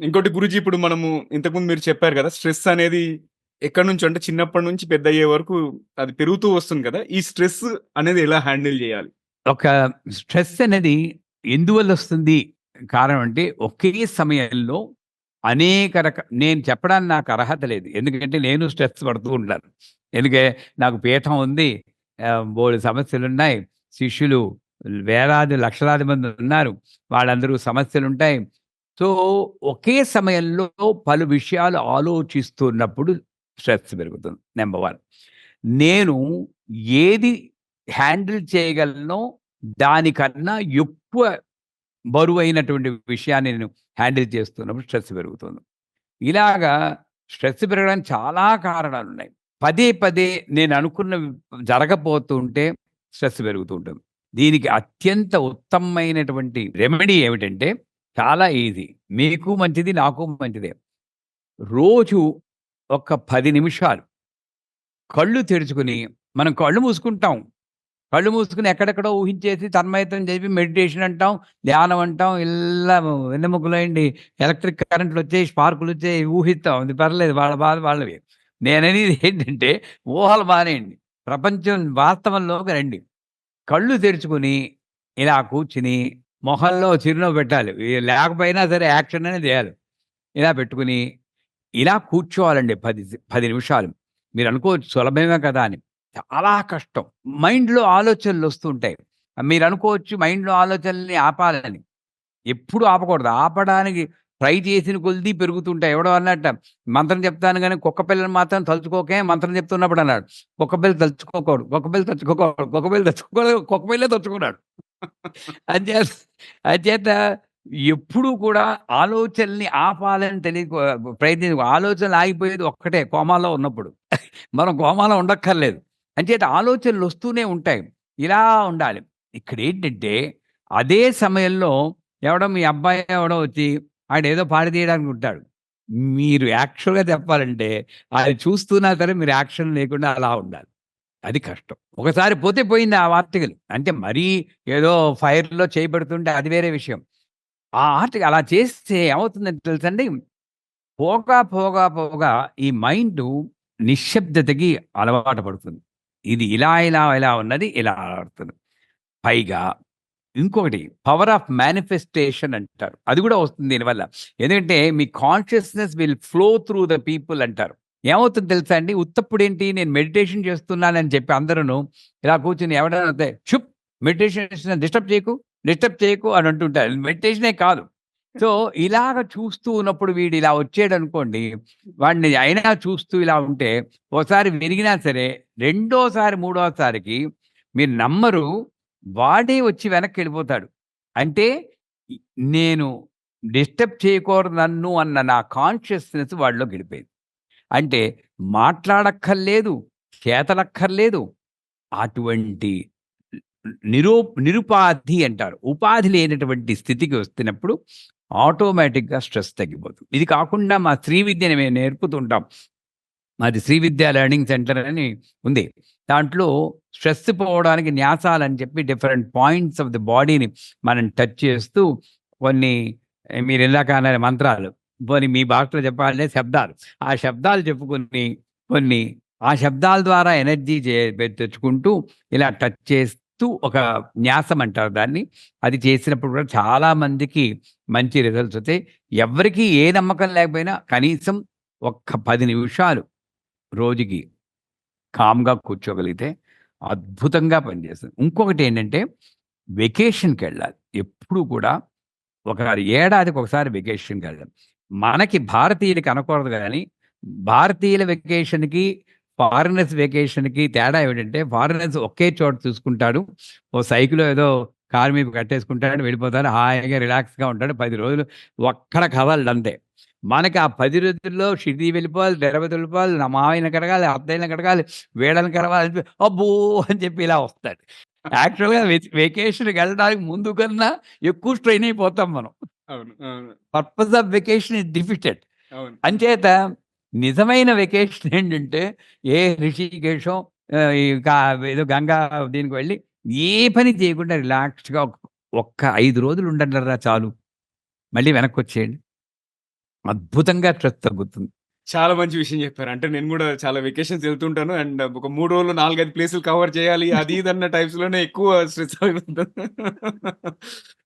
ఇంకోటి గురుజీ ఇప్పుడు మనము ఇంతకుముందు మీరు చెప్పారు కదా! స్ట్రెస్ అనేది ఎక్కడి నుంచో అంటే చిన్నప్పటి నుంచి పెద్దయ్యే వరకు అది పెరుగుతూ వస్తుంది కదా! ఈ స్ట్రెస్ అనేది ఎలా హ్యాండిల్ చేయాలి ఒక స్ట్రెస్ అనేది ఎందువల్లొస్తుంది కారణం అంటే, ఒకే సమయంలో అనేక రక నేను చెప్పడానికి నాకు అర్హత లేదు. ఎందుకంటే నేను స్ట్రెస్ పడుతూ ఉంటాను. ఎందుకే నాకు పీఠం ఉంది. మూడు సమస్యలు ఉన్నాయి శిష్యులు వేలాది, లక్షలాది మంది ఉన్నారు. వాళ్ళందరూ సమస్యలుంటాయి. సో, ఒకే సమయంలో పలు విషయాలు ఆలోచిస్తున్నప్పుడు స్ట్రెస్ పెరుగుతుంది. నెంబర్ వన్ నేను ఏది హ్యాండిల్ చేయగలనో దానికన్నా ఎక్కువ బరువైనటువంటి విషయాన్ని నేను హ్యాండిల్ చేస్తున్నప్పుడు స్ట్రెస్ పెరుగుతుంది. ఇలాగా స్ట్రెస్ పెరగడానికి చాలా కారణాలు ఉన్నాయి పదే పదే నేను అనుకున్నవి జరగపోతుంటే స్ట్రెస్ పెరుగుతూ ఉంటుంది. దీనికి అత్యంత ఉత్తమమైనటువంటి రెమెడీ ఏమిటంటే చాలా ఈజీ. మీకు మంచిది, నాకు మంచిదే. రోజు ఒక పది నిమిషాలు కళ్ళు తెరుచుకుని మనం కళ్ళు మూసుకుంటాం. కళ్ళు మూసుకొని ఎక్కడెక్కడో ఊహించేసి తన్మయత్వం చెప్పి మెడిటేషన్ అంటాం, ధ్యానం అంటాం. ఇలా వెన్నెముకలేండి ఎలక్ట్రిక్ కరెంట్లు వచ్చాయి స్పార్కులు వచ్చాయి ఊహిస్తాం. అది పర్లేదు వాళ్ళ బాధ వాళ్ళవి. నేననేది ఏంటంటే ఊహలు మానేయండి. ప్రపంచం వాస్తవంలోకి రండి. కళ్ళు తెరుచుకుని ఇలా కూర్చుని మొహంలో చిరునవ్వు పెట్టాలి. లేకపోయినా సరే యాక్షన్ అనేది చేయాలి. ఇలా పెట్టుకొని ఇలా కూర్చోవాలండి పది పది నిమిషాలు. మీరు అనుకోవచ్చు సులభమే కదా అని. చాలా కష్టం. మైండ్‌లో ఆలోచనలు వస్తుంటాయి మీరు అనుకోవచ్చు మైండ్‌లో ఆలోచనల్ని ఆపాలని. ఎప్పుడు ఆపకూడదు. ఆపడానికి ట్రై చేసిన కొలిది పెరుగుతుంటాయి. ఎవడో అన్నట్ట మంత్రం చెప్తాను కానీ కుక్క పిల్లని మాత్రం తలుచుకోకే మంత్రం చెప్తున్నప్పుడు అన్నాడు. కుక్క పిల్ల తలుచుకోకూడదు. కుక్క పిల్ల తలుచుకోకూడదు. కుక్క పిల్ల తలుచుకోకూడదు. కుక్క పిల్లే తలుచుకున్నాడు. అంచేత అంచేత ఎప్పుడూ కూడా ఆలోచనల్ని ఆపాలని తెలియ ప్రయత్నించ ఆలోచనలు ఆగిపోయేది ఒక్కటే కోమాలో ఉన్నప్పుడు. మనం కోమాలో ఉండక్కర్లేదు. అంచేత ఆలోచనలు వస్తూనే ఉంటాయి. ఇలా ఉండాలి. ఇక్కడ ఏంటంటే అదే సమయంలో ఎవడో మీ అబ్బాయి ఎవడో వచ్చి ఆడేదో ఏదో తీయడానికి ఉంటాడు. మీరు యాక్చువల్‌గా చెప్పాలంటే అది చూస్తున్నా సరే మీరు యాక్షన్ లేకుండా అలా ఉండాలి. అది కష్టం. ఒకసారి పోతే పోయింది ఆ ఆర్టికల్. అంటే మరీ ఏదో ఫైర్‌లో చేయబడుతుంటే అది వేరే విషయం. ఆ ఆర్టికల్ అలా చేస్తే ఏమవుతుందని తెలుసండి? పోగా, పోగా, పోగా ఈ మైండ్ నిశ్శబ్దతకి అలవాటు పడుతుంది. ఇది ఇలా, ఇలా, ఇలా ఉన్నది ఇలా ఆడుతుంది. పైగా ఇంకొకటి పవర్ ఆఫ్ మేనిఫెస్టేషన్ అంటారు. అది కూడా వస్తుంది దీనివల్ల. ఎందుకంటే మీ consciousness will flow through the people అంటారు. ఏమవుతుందో తెలుసా అండి? ఉత్తప్పుడు ఏంటి నేను మెడిటేషన్ చేస్తున్నానని చెప్పి అందరూ ఇలా కూర్చుని ఎవడైనా వస్తే "చుప్ మెడిటేషన్ చేస్తున్నా డిస్టర్బ్ చేయకు, డిస్టర్బ్ చేయకు" అని అంటుంటారు. మెడిటేషనే కాదు. సో, ఇలాగ చూస్తూ ఉన్నప్పుడు వీడు ఇలా వచ్చాడనుకోండి, వాడిని అయినా చూస్తూ ఇలా ఉంటే ఒకసారి విరిగినా సరే రెండోసారి, మూడోసారికి మీరు నమ్మరు వాడే వచ్చి వెనక్కి వెళ్ళిపోతాడు అంటే నేను డిస్టర్బ్ చేయకూడదు నన్ను అన్న నా కాన్షియస్‌నెస్ వాడిలో గెలిపోయింది అంటే మాట్లాడక్కర్లేదు, చేతలక్కర్లేదు. అటువంటి నిరూ నిరుపాధి అంటారు. ఉపాధి లేనటువంటి స్థితికి వస్తున్నప్పుడు ఆటోమేటిక్‌గా స్ట్రెస్ తగ్గిపోతుంది. ఇది కాకుండా మా శ్రీ విద్యని మేము నేర్పుతుంటాం. మాది శ్రీ విద్య లెర్నింగ్ సెంటర్ అని ఉంది. దాంట్లో స్ట్రెస్ పోవడానికి న్యాసాలని చెప్పి డిఫరెంట్ పాయింట్స్ ఆఫ్ ది బాడీని మనం టచ్ చేస్తూ కొన్ని మీరు ఇందాక అన్నారు మంత్రాలు. పోనీ మీ భాషలో చెప్పాలంటే శబ్దాలు. ఆ శబ్దాలు చెప్పుకొని కొన్ని ఆ శబ్దాల ద్వారా ఎనర్జీ చే తెచ్చుకుంటూ ఇలా టచ్ చేస్తూ ఒక న్యాసం అంటారు దాన్ని. అది చేసినప్పుడు కూడా చాలా మందికి మంచి రిజల్ట్స్ వస్తాయి ఎవరికి ఏ నమ్మకం లేకపోయినా కనీసం ఒక్క పది నిమిషాలు రోజుకి కామ్‌గా కూర్చోగలిగితే అద్భుతంగా పనిచేస్తుంది. ఇంకొకటి ఏంటంటే వెకేషన్కి వెళ్ళాలి ఎప్పుడు కూడా ఒక ఏడాదికి ఒకసారి వెళ్ళడం మనకి భారతీయులకి అనకూడదు కానీ భారతీయుల వెకేషన్‌కి, ఫారినర్స్ వెకేషన్‌కి తేడా ఏమిటంటే ఫారినర్స్ ఒకే చోట చూసుకుంటాడు. ఓ సైకిల్ ఏదో కారు మీద కట్టేసుకుంటాడు, వెళ్ళిపోతాడు. హాయిగా రిలాక్స్‌గా ఉంటాడు. పది రోజులు ఒక్కడ కదలడు అంతే. మనకి ఆ పది రోజుల్లో షిరిడీ వెళ్ళిపోవాలి, తిరుపతి వెళ్ళిపోవాలి, నా మావయ్యని కడగాలి, అత్తయ్యని కడగాలి, వీళ్ళని కడగాలి అబ్బో! అని చెప్పి ఇలా వస్తాడు. యాక్చువల్‌గా వెకేషన్‌కి వెళ్ళడానికి ముందు కన్నా ఎక్కువ స్ట్రెయిన్ అయిపోతాం మనం. Purpose of vacation is defeated. అంచేత నిజమైన వెకేషన్ ఏంటంటే ఏ రిషికేశో ఏదో గంగా దీనికి వెళ్ళి ఏ పని చేయకుండా రిలాక్స్‌గా ఒక్క 5 రోజులు ఉండండిరా చాలు. మళ్ళీ వెనక్కొచ్చేయండి. అద్భుతంగా స్ట్రెస్ తగ్గుతుంది. చాలా మంచి విషయం చెప్పారు. అంటే నేను గూడా చాలా వెకేషన్స్ ఎళ్తుంటాను. అండ్ ఒక 3 రోజులు 4, 5 ప్లేసులు కవర్ చేయాలి. అది ఇది అన్న టైప్స్‌లోనే ఎక్కువ స్ట్రెస్ అయిపోతుంది.